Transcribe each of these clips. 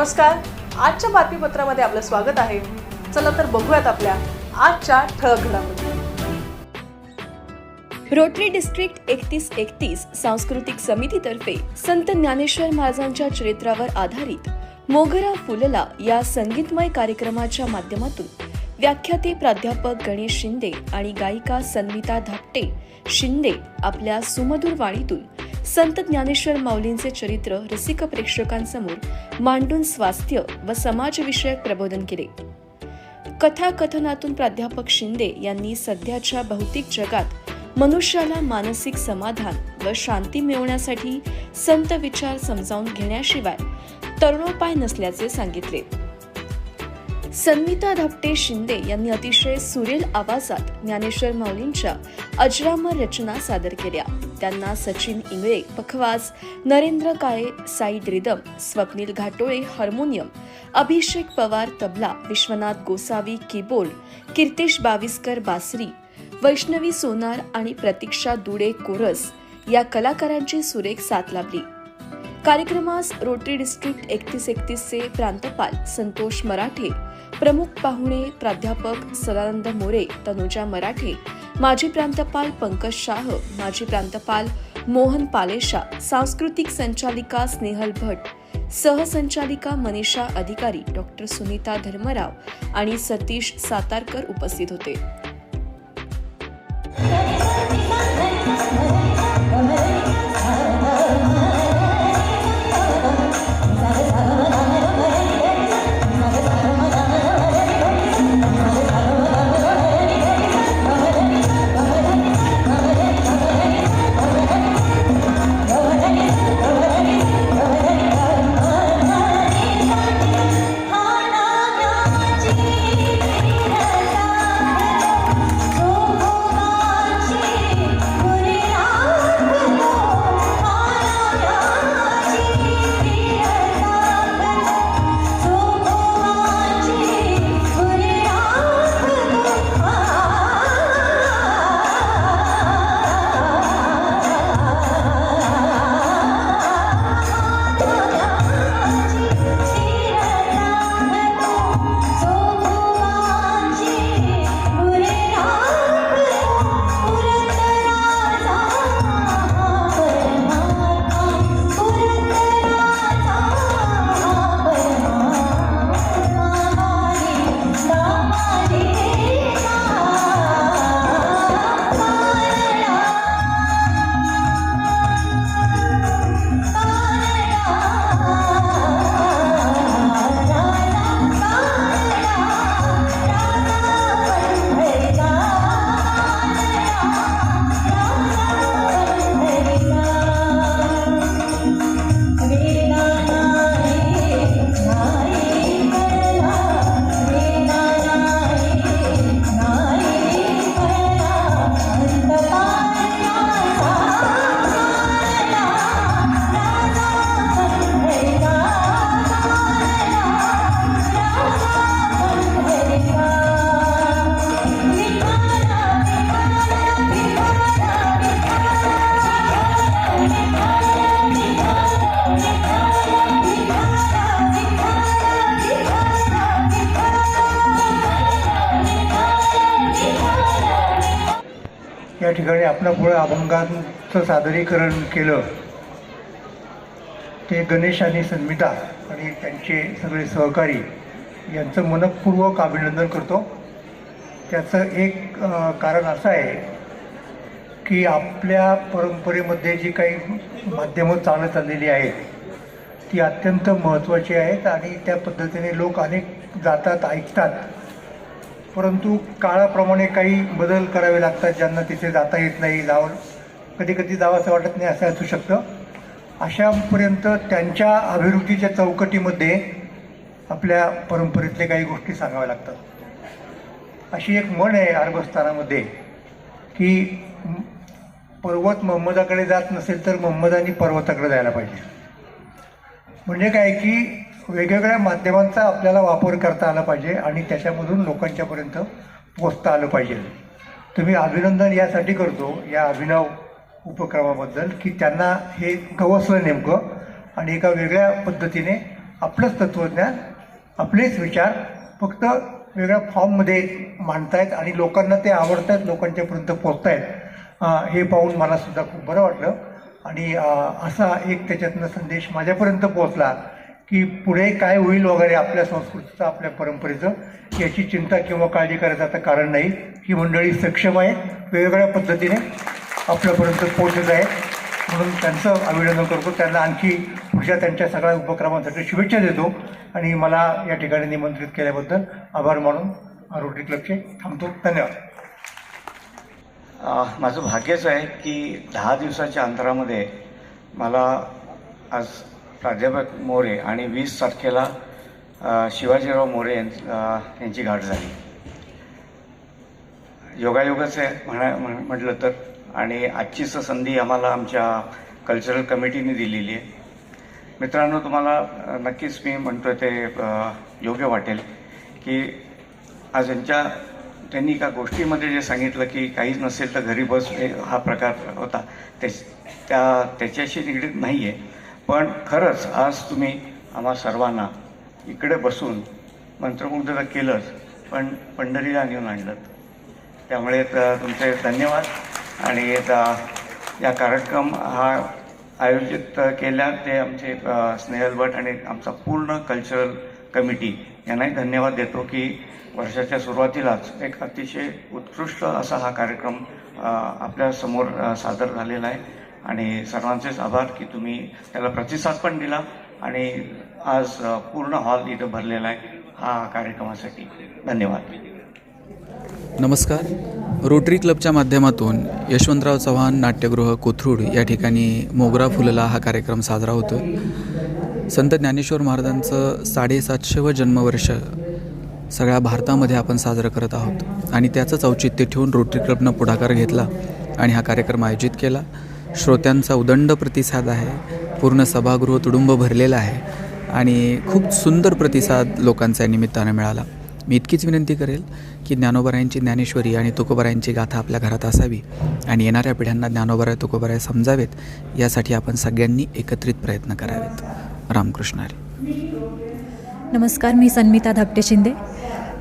नमस्कार. आजच्या बातमीपत्रामध्ये आपलं स्वागत आहे. चला तर बघूयात आपल्या आजच्या ठळक घडामोडी. रोटरी डिस्ट्रिक्ट एकतीस एकतीस सांस्कृतिक समितीतर्फे संत ज्ञानेश्वर महाराजांच्या चरित्रावर आधारित मोगरा फुलला या संगीतमय कार्यक्रमाच्या माध्यमातून व्याख्याते प्राध्यापक गणेश शिंदे आणि गायिका सन्मिता धापटे शिंदे आपल्या सुमधुर वाणीतून संत ज्ञानेश्वर माऊलींचे चरित्र रसिक प्रेक्षकांसमोर मांडून स्वास्थ्य व समाजविषयक प्रबोधन केले. कथाकथनातून प्राध्यापक शिंदे यांनी सध्याच्या भौतिक जगात मनुष्याला मानसिक समाधान व शांती मिळवण्यासाठी संत विचार समजावून घेण्याशिवाय तरुणोपाय नसल्याचे सांगितले. सन्मिता धापटे शिंदे यांनी अतिशय सुरेल आवाजात ज्ञानेश्वर माऊलींच्या अजरामर रचना सादर केल्या. त्यांना सचिन इंगळे पखवाज Narendra Kale side rhythm Swapnil Ghatole harmonium Abhishek Pawar tabla Vishwanath Gosavi keyboard Kirtish Baviskar बासरी वैष्णवी सोनार आणि प्रतीक्षा दुडे कोरस या कलाकारांची सुरेख साथ लाभली. कार्यक्रमास रोटरी डिस्ट्रिक्ट एकतीस एकतीसचे प्रांतपाल संतोष मराठे प्रमुख पाहुणे प्राध्यापक सदानंद मोरे तनुजा मराठे माजी प्रांतपाल पंकज शाह माजी प्रांतपाल मोहन पालेशा सांस्कृतिक संचालिका स्नेहल भट सहसंचालिका मनीषा अधिकारी डॉक्टर सुनीता धर्मराव आणि सतीश सातारकर उपस्थित होते. या अभंगांचं सादरीकरण केलं ते गणेश आणि संमिता आणि त्यांचे सगळे सहकारी यांचं मनपूर्वक अभिनंदन करतो. त्याचं एक कारण असं आहे की आपल्या परंपरेमध्ये जी काही माध्यमं चालत आलेली आहेत ती अत्यंत महत्त्वाची आहेत आणि त्या पद्धतीने लोक अनेक जातात ऐकतात. परंतु काळाप्रमाणे काही बदल करावे लागतात ज्यांना तिथे जाता येत नाही जावं कधी कधी जावंसं वाटत नाही असं असू शकतं. अशापर्यंत त्यांच्या अभिरुचीच्या चौकटीमध्ये आपल्या परंपरेतले काही गोष्टी सांगाव्या लागतात. अशी एक म्हण आहे अरबस्थानामध्ये की पर्वत मोहम्मदाकडे जात नसेल तर मोहम्मदानी पर्वताकडे जायला पाहिजे. म्हणजे काय की वेगवेगळ्या माध्यमांचा आपल्याला वापर करता आला पाहिजे आणि त्याच्यामधून लोकांच्यापर्यंत पोचता आलं पाहिजे. तुम्ही अभिनंदन यासाठी करतो या अभिनव उपक्रमाबद्दल की त्यांना हे गवसलं नेमकं आणि एका वेगळ्या पद्धतीने आपलंच तत्त्वज्ञान आपलेच विचार फक्त वेगळ्या फॉर्ममध्ये मांडतायत आणि लोकांना ते आवडत आहेत लोकांच्यापर्यंत पोचत आहेत हे पाहून मलासुद्धा खूप बरं वाटलं. आणि असा एक त्याच्यातनं संदेश माझ्यापर्यंत पोचला की पुढे काय होईल वगैरे आपल्या संस्कृतीचं आपल्या परंपरेचं याची चिंता किंवा काळजी करायचं आता कारण नाही. ही मंडळी सक्षम आहे वेगवेगळ्या पद्धतीने आपल्यापर्यंत पोहोचत आहे. म्हणून त्यांचं अभिनंदन करतो. त्यांना आणखी पुढच्या त्यांच्या सगळ्या उपक्रमांसाठी शुभेच्छा देतो. आणि मला या ठिकाणी निमंत्रित केल्याबद्दल आभार मानून रोटरी क्लबचे थांबतो. धन्यवाद. माझं भाग्यच आहे की दहा दिवसाच्या अंतरामध्ये मला आज प्राध्यापक मोरे आणि वीस तारखेला शिवाजीराव मोरे यांची गाठ झाली. योगायोगच आहे म्हणा म्हटलं तर आणि आजचीच संधी आम्हाला आमच्या कल्चरल कमिटीने दिलेली आहे. मित्रांनो तुम्हाला नक्कीच मी म्हणतोय ते योग्य वाटेल की आज यांच्या त्यांनी एका गोष्टीमध्ये जे सांगितलं की काहीच नसेल तर घरी बस हा प्रकार होता. ते त्या त्याच्याशी निगडीत नाही आहे पण खरंच आज तुम्ही आम्हा सर्वांना इकडे बसून मंत्रमुग्ध तर केलंच पण पंढरीला नेऊन आणलं त्यामुळे त- तुमचे धन्यवाद. आणि त- या कार्यक्रम हा आयोजित केल्या ते आमचे स्नेहल भट आणि आमचा पूर्ण कल्चरल कमिटी यांनाही धन्यवाद देतो की वर्षाच्या सुरुवातीलाच एक अतिशय उत्कृष्ट असा हा कार्यक्रम आपल्यासमोर सादर झालेला आहे. आणि सर्वांचेच आभार की तुम्ही त्याला प्रतिसाद पण दिला आणि आज पूर्ण हॉल इथं भरलेला आहे. हा कार्यक्रमासाठी धन्यवाद. नमस्कार. रोटरी क्लबच्या माध्यमातून यशवंतराव चव्हाण नाट्यगृह कोथरूड या ठिकाणी मोगरा फुलला हा कार्यक्रम साजरा होतो संत ज्ञानेश्वर महाराजांचं साडेसातशेवं जन्मवर्ष सगळ्या भारतामध्ये आपण साजरं करत आहोत. आणि त्याचंच औचित्य ठेवून रोटरी क्लबनं पुढाकार घेतला आणि हा कार्यक्रम आयोजित केला. श्रोत्यांचा उदंड प्रतिसाद आहे. पूर्ण सभागृह तुडुंब भरलेलं आहे. आणि खूप सुंदर प्रतिसाद लोकांचा निमित्तानं मिळाला. मी इतकीच विनंती करेल की ज्ञानोबरायांची ज्ञानेश्वरी आणि तुकोबरायांची गाथा आपल्या घरात असावी आणि येणाऱ्या पिढ्यांना ज्ञानोबराय तुकोबराय समजावेत. यासाठी आपण सगळ्यांनी एकत्रित प्रयत्न करावेत. रामकृष्ण हरी. नमस्कार मी सन्मिता धाकटे शिंदे.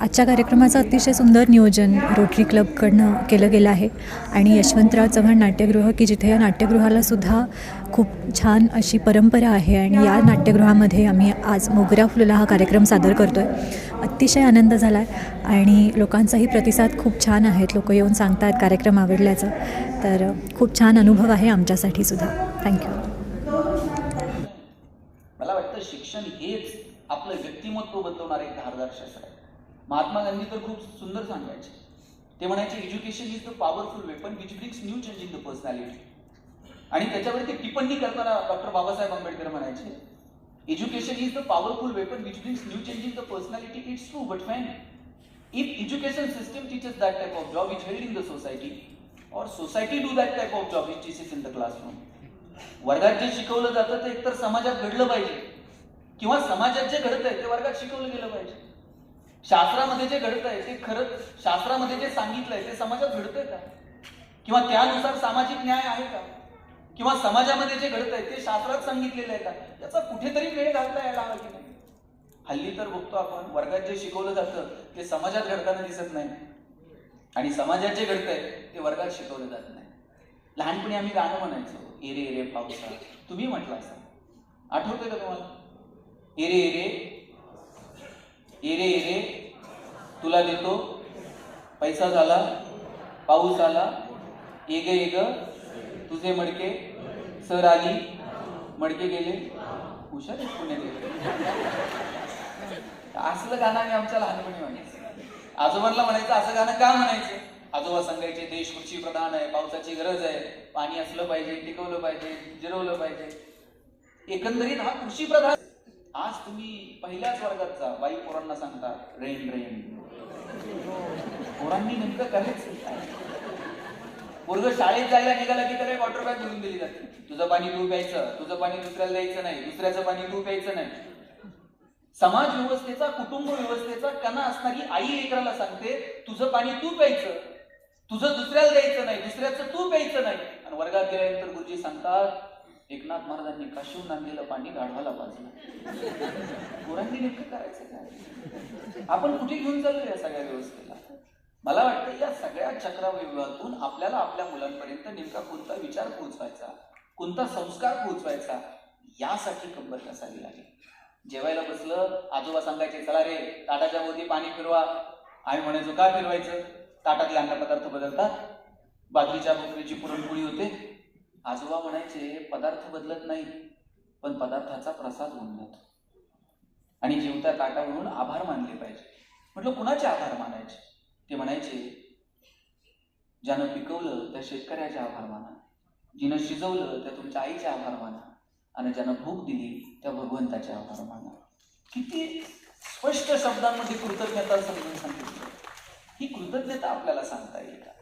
आजच्या कार्यक्रमाचं अतिशय सुंदर नियोजन रोटरी क्लबकडनं केलं गेलं आहे. आणि यशवंतराव चव्हाण नाट्यगृह की जिथे या नाट्यगृहाला सुद्धा खूप छान अशी परंपरा आहे आणि या नाट्यगृहामध्ये आम्ही आज मोगरा फुलला हा कार्यक्रम सादर करतो आहे अतिशय आनंद झाला आहे आणि लोकांचाही प्रतिसाद खूप छान आहेत. लोक येऊन सांगतात कार्यक्रम आवडल्याचं. तर खूप छान अनुभव आहे आमच्यासाठी सुद्धा. थँक्यू मला वाटतं शिक्षण हेच आपलं व्यक्तिमत्व बदलवणारे एक धारदार आहे. महात्मा गांधी तर खूप सुंदर सांगायचे. ते म्हणायचे education is the powerful weapon which brings new change in the personality आणि त्याच्यावरती टिप्पणी करताना डॉक्टर बाबासाहेब आंबेडकर म्हणायचे education is the powerful weapon which brings new change in the personality it's true but fan if education system teachers that type of job is held in the society और society do that type of job is teachers in the classroom वर्गात जे शिकवलं जातं ते एकतर समाजात घडलं पाहिजे. किंवा समाजात जे घडत आहे ते वर्गात शिकवलं गेलं पाहिजे. शास्त्रामध्ये जे घडत आहे ते खरंच शास्त्रामध्ये जे सांगितलंय ते समाजात घडतंय का? किंवा त्यानुसार सामाजिक न्याय आहे का? किंवा समाजामध्ये जे घडत आहे ते शास्त्रात सांगितलेलं आहे का? त्याचा कुठेतरी वेळ घालता यायला हवा की नाही हल्ली तर बघतो आपण वर्गात जे शिकवलं जातं ते समाजात घडताना दिसत नाही. आणि समाजात जे घडतंय ते वर्गात शिकवलं जात नाही. लहानपणी आम्ही गाणं म्हणायचो एरे एरे पावसा तुम्ही म्हटलं असा आठवतंय का तुम्हाला? एरे एरे इरे इरे. तुला देतो. पैसा झाला पाऊस आला. एग एग तुझे मडके. सर आली. मडके गेले. हुशार पुण्यात असलं गाणं आम्ही आमच्या लहानपणी म्हणायचं. आजोबांना म्हणायचं असं गाणं का म्हणायचं? आजोबा सांगायचे देश कृषी प्रधान आहे पावसाची गरज आहे. पाणी असलं पाहिजे टिकवलं पाहिजे जिरवलं पाहिजे. एकंदरीत हा कृषी प्रधान आज तुम्ही पहिल्याच वर्गात जा. बाई पोरांना सांगता रेन रेन. पोरांनी नेमकं करायचं पोरग शाळेत जायला निघाला की त्याला वॉटर बॅग घेऊन दिली जाते. तुझं पाणी तू प्यायचं तुझं पाणी दुसऱ्याला द्यायचं नाही दुसऱ्याचं पाणी तू प्यायचं नाही. समाज व्यवस्थेचा कुटुंब व्यवस्थेचा कणा असणारी आई लेकराला सांगते तुझं पाणी तू प्यायचं तुझं दुसऱ्याला द्यायचं नाही दुसऱ्याचं तू प्यायचं नाही. आणि वर्गात गेल्यानंतर गुरुजी सांगतात एकनाथ महाराजांनी काशीहून नांदलेलं पाणी गाढवाला पाजलं पोरांनी नेमकं करायचं काय? आपण कुठे घेऊन चाललो या सगळ्या व्यवस्थेला? मला वाटतं या सगळ्या चक्रव्यूहातून आपल्याला आपल्या मुलांपर्यंत नेमका कोणता विचार पोहोचवायचा कोणता संस्कार पोहोचवायचा यासाठी कंबर नसावी लागेल. जेवायला बसलं आजोबा सांगायचे चला रे ताटाच्या भोवती पाणी फिरवा. आम्ही म्हणायचो का फिरवायचं? ताटातले अन्नपदार्थ बदलतात. बाजरीच्या भाकरीची पुरणपोळी होते. आजोबा म्हणायचे पदार्थ बदलत नाही पण पदार्थाचा प्रसाद होऊन जातो आणि जेवत्या ताटावरून आभार मानले पाहिजे. म्हटलं कुणाचे आभार मानायचे? ते म्हणायचे ज्यानं पिकवलं त्या शेतकऱ्याचे आभार माना. जिनं शिजवलं त्या तुमच्या आईचे आभार माना. आणि ज्यानं भूक दिली त्या भगवंताचे आभार माना. किती स्पष्ट शब्दांमध्ये कृतज्ञता समजून सांगितलं. ही कृतज्ञता आपल्याला सांगता येईल का?